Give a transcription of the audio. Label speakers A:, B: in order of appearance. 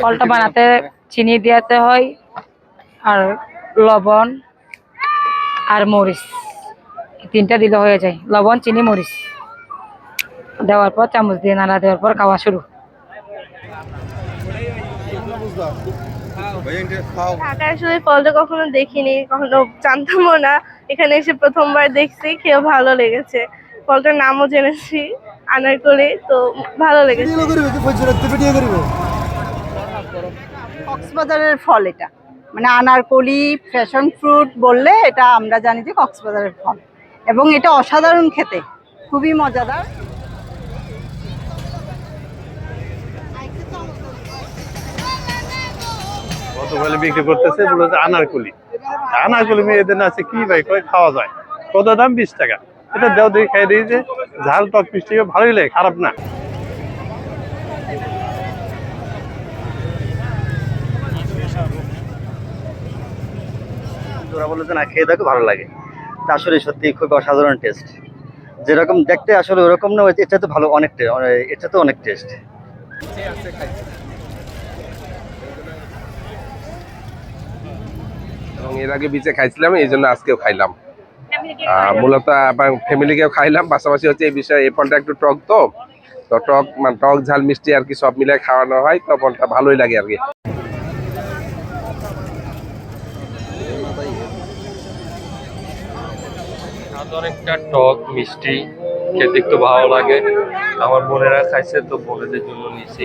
A: ফলটা বানাতে চিনি দিতে হয় আর লবণ আর মরিচ। এই তিনটা দিলে হয়ে যায়। লবণ চিনি মরিচ। দেওয়ার পর চামচ দিয়ে নাড়া দেওয়ার পর খাওয়া শুরু।
B: ঢাকায় আসলে ফলটা কখনো দেখিনি কখনো জানতামও না। এখানে এসে প্রথমবার দেখছি খেয়েও ভালো লেগেছে। ফলটার নামও জেনেছি আনারকলি তো ভালো লেগেছে।
C: কক্সবাজারের ফল এটা। মানে আনারকলি ফ্যাশন ফ্রুট বললে এটা আমরা জানি যে কক্সবাজারের ফল। এবং এটা অসাধারণ খেতে খুবই মজাদার।
D: বিক্রি করতেছে আনারকলি আনারকলি মেয়েদের আছে, কি ভাই খাওয়া যায়? কত দাম? বিশ টাকা। এটা দেও দেখে, খাই দিয়েছে ঝাল টক ভালোই লাগে, খারাপ না।
E: বলে না, খেয়ে দেখো, ভালো লাগে। আসলে সত্যি খুব অসাধারণ টেস্ট যেরকম দেখতে আসলে ওরকম না এটা তো ভালো, অনেক এটা তো অনেক টেস্ট
F: এর আগে বিচে খাইছিলাম এই জন্য আজকেও খাইলাম। মূলত মূলত ফ্যামিলিকেও খাইলাম পাশাপাশি হচ্ছে এই বিষয়ে এই ফলটা একটু টক তো। তো টক মানে টক ঝাল মিষ্টি আর কি সব মিলে খাওয়ানো হয় তো ফলটা ভালোই লাগে আর কি।
G: অনেকটা টক মিষ্টি খেতে একটু ভালো লাগে। আমার বোনেরা খাইছে তো বোনেদের জন্য নিয়েছি